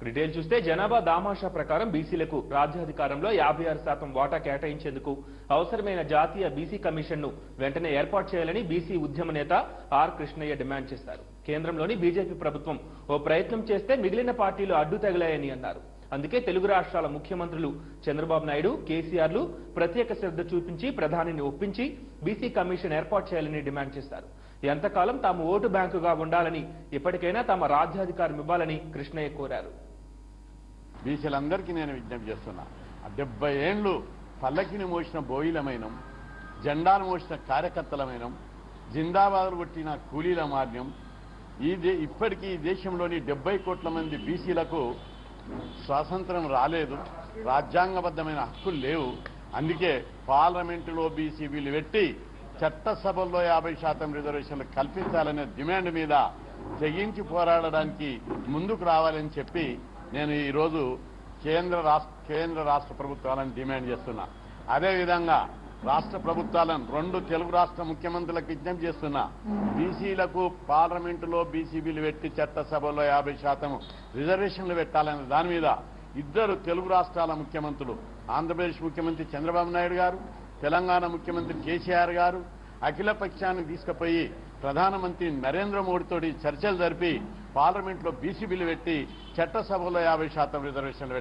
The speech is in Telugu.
ఇక డీటెయిల్ చూస్తే జనాభా దామాషా ప్రకారం బీసీలకు రాజ్యాధికారంలో యాభై ఆరు శాతం వాటా కేటాయించేందుకు అవసరమైన జాతీయ బీసీ కమిషన్ను వెంటనే ఏర్పాటు చేయాలని బీసీ ఉద్యమ నేత ఆర్ కృష్ణయ్య డిమాండ్ చేశారు. కేంద్రంలోని బీజేపీ ప్రభుత్వం ఓ ప్రయత్నం చేస్తే మిగిలిన పార్టీలు అడ్డు తగిలాయని అన్నారు. అందుకే తెలుగు రాష్ట్రాల ముఖ్యమంత్రులు చంద్రబాబు నాయుడు కేసీఆర్లు ప్రత్యేక శ్రద్ధ చూపించి ప్రధానిని ఒప్పించి బీసీ కమిషన్ ఏర్పాటు చేయాలని డిమాండ్ చేశారు. ఎంతకాలం తాము ఓటు బ్యాంకుగా ఉండాలని ఇప్పటికైనా తమ రాజ్యాధికారం ఇవ్వాలని కృష్ణయ్య కోరారు. బీసీలందరికీ నేను విజ్ఞప్తి చేస్తున్నా. ఆ డెబ్బై ఏండ్లు పల్లకిని మోసిన బోయిలమైనం జెండాలు మోసిన కార్యకర్తలమైనం జిందాబాదులు కొట్టిన కూలీల మాన్యం ఈ దే ఇప్పటికీ ఈ దేశంలోని డెబ్బై కోట్ల మంది బీసీలకు స్వాతంత్రం రాలేదు రాజ్యాంగబద్ధమైన హక్కులు లేవు. అందుకే పార్లమెంటులో బీసీ బిల్లు పెట్టి చట్టసభల్లో యాభై శాతం రిజర్వేషన్లు కల్పించాలనే డిమాండ్ మీద తెగించి పోరాడడానికి ముందుకు రావాలని చెప్పి నేను ఈరోజు కేంద్ర రాష్ట్ర కేంద్ర రాష్ట్ర ప్రభుత్వాలను డిమాండ్ చేస్తున్నా. అదేవిధంగా రాష్ట్ర ప్రభుత్వాలను రెండు తెలుగు రాష్ట్ర ముఖ్యమంత్రులకు విజ్ఞప్తి చేస్తున్నా. బీసీలకు పార్లమెంటులో బీసీ బిల్లు పెట్టి చట్టసభలో యాభై శాతం రిజర్వేషన్లు పెట్టాలనే దాని మీద ఇద్దరు తెలుగు రాష్ట్రాల ముఖ్యమంత్రులు ఆంధ్రప్రదేశ్ ముఖ్యమంత్రి చంద్రబాబు నాయుడు గారు తెలంగాణ ముఖ్యమంత్రి కేసీఆర్ గారు అఖిల పక్షాన్ని తీసుకుపోయి ప్రధానమంత్రి నరేంద్ర మోడీతోటి చర్చలు జరిపి పార్లమెంట్లో బీసీ బిల్లు పెట్టి చట్టసభలో యాభై శాతం రిజర్వేషన్లు